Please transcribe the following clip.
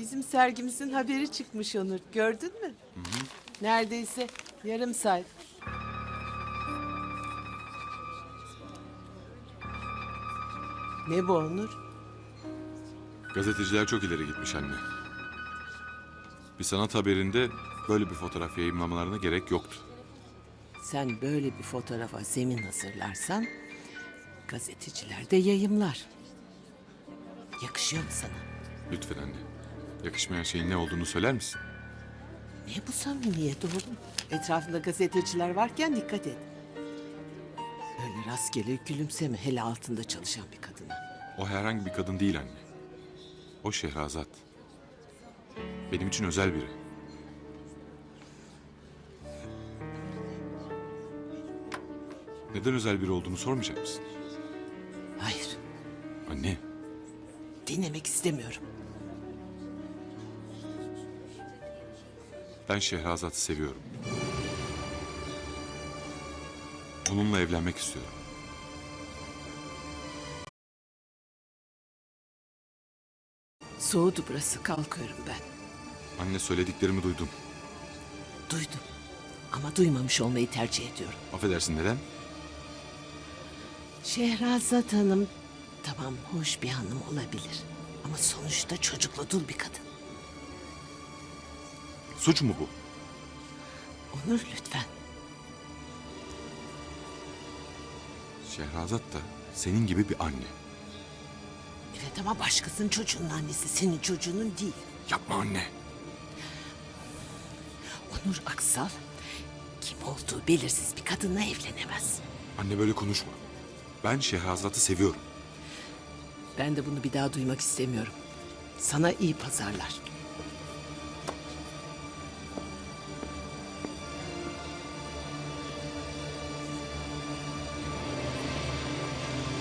Bizim sergimizin haberi çıkmış Onur. Gördün mü? Neredeyse yarım sayfa. Ne bu Onur? Gazeteciler çok ileri gitmiş anne. Bir sanat haberinde böyle bir fotoğraf yayınlamalarına gerek yoktu. Sen böyle bir fotoğrafa zemin hazırlarsan gazeteciler de yayımlar. Yakışıyor mu sana? Lütfen anne. Yakışmayan şeyin ne olduğunu söyler misin? Ne bu samimiyet oğlum? Etrafında gazeteciler varken dikkat et. Öyle rastgele gülümseme hele altında çalışan bir kadına. O herhangi bir kadın değil anne. O Şehrazat. Benim için özel biri. Neden özel biri olduğunu sormayacak mısın? Hayır, Anne, dinlemek istemiyorum. Ben Şehrazat'ı seviyorum. Onunla evlenmek istiyorum. Soğudu burası, kalkıyorum ben. Anne söylediklerimi duydum. Duydum. Ama duymamış olmayı tercih ediyorum. Affedersin neden? Şehrazat Hanım tamam hoş bir hanım olabilir. Ama sonuçta çocukla dul bir kadın. Suç mu bu? Onur lütfen. Şehrazat da senin gibi bir anne. Evet ama başkasının çocuğunun annesi senin çocuğunun değil. Yapma anne. Onur Aksal kim olduğu belirsiz bir kadınla evlenemez. Anne böyle konuşma. Ben Şehrazat'ı seviyorum. Ben de bunu bir daha duymak istemiyorum. Sana iyi pazarlar.